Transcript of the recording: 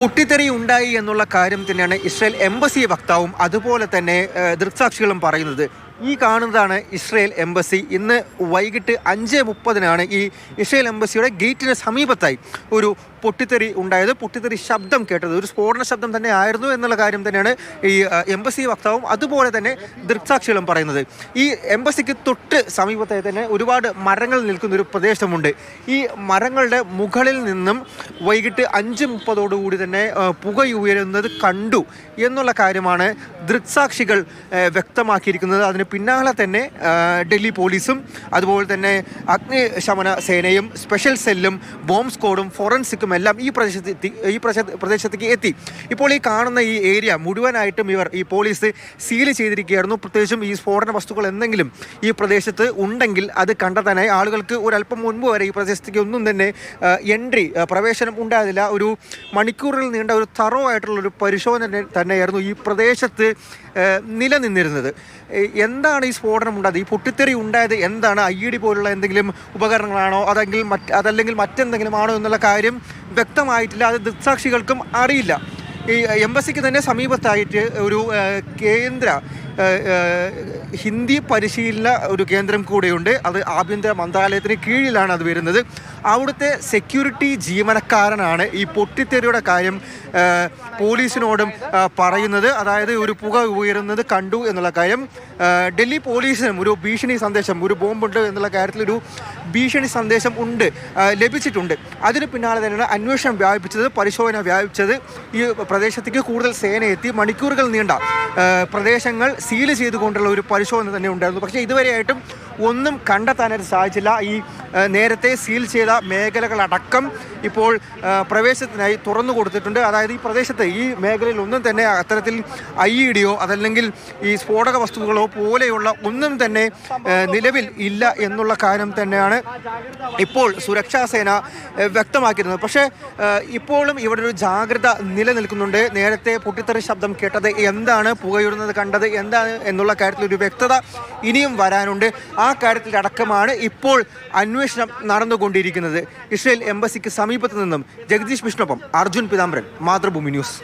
പൊട്ടിത്തെറി ഉണ്ടായി എന്നുള്ള കാര്യം തന്നെയാണ് ഇസ്രായേൽ എംബസി വക്താവും അതുപോലെ തന്നെ ദൃക്സാക്ഷികളും പറയുന്നത്. ഈ കാണുന്നതാണ് ഇസ്രയേൽ എംബസി. ഇന്ന് വൈകിട്ട് അഞ്ച് മുപ്പതിനാണ് ഈ ഇസ്രയേൽ എംബസിയുടെ ഗേറ്റിന് സമീപത്തായി ഒരു പൊട്ടിത്തെറി ഉണ്ടായത്. പൊട്ടിത്തെറി ശബ്ദം കേട്ടത്. ഒരു സ്ഫോടന ശബ്ദം തന്നെ ആയിരുന്നു എന്നുള്ള കാര്യം തന്നെയാണ് ഈ എംബസി വക്താവും അതുപോലെ തന്നെ ദൃക്സാക്ഷികളും പറയുന്നത്. ഈ എംബസിക്ക് തൊട്ട് സമീപത്തായി തന്നെ ഒരുപാട് മരങ്ങൾ നിൽക്കുന്ന ഒരു പ്രദേശമുണ്ട്. ഈ മരങ്ങളുടെ മുകളിൽ നിന്നും വൈകിട്ട് അഞ്ച് മുപ്പതോടുകൂടി തന്നെ പുക പുകയുയരുന്നത് കണ്ടു എന്നുള്ള കാര്യമാണ് ദൃക്സാക്ഷികൾ വ്യക്തമാക്കിയിരിക്കുന്നത്. അതിന് പിന്നാലെ തന്നെ ഡൽഹി പോലീസും അതുപോലെ തന്നെ അഗ്നിശമന സേനയും സ്പെഷ്യൽ സെല്ലും ബോംബ് സ്ക്വാഡും ഫോറൻസിക്കും എല്ലാം ഈ പ്രദേശത്ത് ഈ പ്രദേശത്തേക്ക് എത്തി. ഇപ്പോൾ ഈ കാണുന്ന ഈ ഏരിയ മുഴുവനായിട്ടും ഇവർ ഈ പോലീസ് സീൽ ചെയ്തിരിക്കുകയായിരുന്നു. പ്രത്യേകിച്ചും ഈ സ്ഫോടന വസ്തുക്കൾ എന്തെങ്കിലും ഈ പ്രദേശത്ത് ഉണ്ടെങ്കിൽ അത് കണ്ടെത്താനായി ആളുകൾക്ക് ഒരല്പം മുൻപ് വരെ ഈ പ്രദേശത്തേക്ക് ഒന്നും തന്നെ എൻട്രി പ്രവേശനം ഉണ്ടായതില്ല ഒരു മണിക്കൂറിൽ നീണ്ട ഒരു തറോ ആയിട്ടുള്ള ഒരു പരിശോധന തന്നെ- തന്നെയായിരുന്നു ഈ പ്രദേശത്ത് നിലനിന്നിരുന്നത്. ഏ, എന്താണ് ഈ സ്ഫോടനം ഉണ്ടായത്? ഈ പൊട്ടിത്തെറി ഉണ്ടായത് എന്താണ്? ഐ ഡി പോലുള്ള എന്തെങ്കിലും ഉപകരണങ്ങളാണോ? അതെങ്കിൽ മറ്റ് അതല്ലെങ്കിൽ മറ്റെന്തെങ്കിലും ആണോ എന്നുള്ള കാര്യം വ്യക്തമായിട്ടില്ല. അത് ദൃക്സാക്ഷികൾക്കും അറിയില്ല. ഈ എംബസിക്ക് തന്നെ സമീപത്തായിട്ട് ഒരു കേന്ദ്ര ഹിന്ദി പരിശീലന ഒരു കേന്ദ്രം കൂടെയുണ്ട്. അത് ആഭ്യന്തര മന്ത്രാലയത്തിന് കീഴിലാണ് അത് വരുന്നത്. അവിടുത്തെ സെക്യൂരിറ്റി ജീവനക്കാരനാണ് ഈ പൊട്ടിത്തെറിയുടെ കാര്യം പോലീസിനോടും പറയുന്നത്. അതായത് ഒരു പുക ഉയരുന്നത് കണ്ടു എന്നുള്ള കാര്യം. ഡൽഹി പോലീസിനും ഒരു ഭീഷണി സന്ദേശം ഒരു ബോംബുണ്ട് എന്നുള്ള കാര്യത്തിൽ ഒരു ഭീഷണി സന്ദേശം ഉണ്ട് ലഭിച്ചിട്ടുണ്ട്. അതിന് പിന്നാലെ തന്നെയാണ് അന്വേഷണം വ്യാപിപ്പിച്ചത് പരിശോധന വ്യാപിച്ചത് ഈ പ്രദേശത്തേക്ക് കൂടുതൽ സേന എത്തി മണിക്കൂറുകൾ നീണ്ട പ്രദേശങ്ങൾ സീൽ ചെയ്തുകൊണ്ടുള്ള ഒരു പരിശോധന തന്നെ ഉണ്ടായിരുന്നു. പക്ഷേ ഇതുവരെയായിട്ടും ഒന്നും കണ്ടെത്താനായിട്ട് സാധിച്ചില്ല. ഈ നേരത്തെ സീൽ ചെയ്ത മേഖലകളടക്കം ഇപ്പോൾ പ്രവേശത്തിനായി തുറന്നു കൊടുത്തിട്ടുണ്ട്. അതായത് ഈ പ്രദേശത്ത് ഈ മേഖലയിൽ ഒന്നും തന്നെ അത്തരത്തിൽ ഐ ഇ അതല്ലെങ്കിൽ ഈ സ്ഫോടക വസ്തുക്കളോ പോലെയുള്ള ഒന്നും തന്നെ നിലവിൽ ഇല്ല എന്നുള്ള കാര്യം തന്നെയാണ് ഇപ്പോൾ സുരക്ഷാ സേന വ്യക്തമാക്കിയിരുന്നത്. പക്ഷേ ഇപ്പോഴും ഇവിടെ ഒരു ജാഗ്രത നിലനിൽക്കുന്നുണ്ട്. നേരത്തെ പൊട്ടിത്തെറി ശബ്ദം കേട്ടത് എന്താണ്? പുകയുടുന്നത് കണ്ടത് എന്താണ്? എന്നുള്ള കാര്യത്തിൽ ഒരു വ്യക്തത ഇനിയും വരാനുണ്ട്. ആ കാര്യത്തിൽ അടക്കമാണ് ഇപ്പോൾ അന്വേഷണം നടന്നുകൊണ്ടിരിക്കുന്നത്. ഇസ്രയേൽ എംബസിക്ക് സമീപത്ത് നിന്നും ജഗദീഷ് മിഷ്ണൊപ്പം അർജുൻ പിതാംബരൻ മാതൃഭൂമി ന്യൂസ്.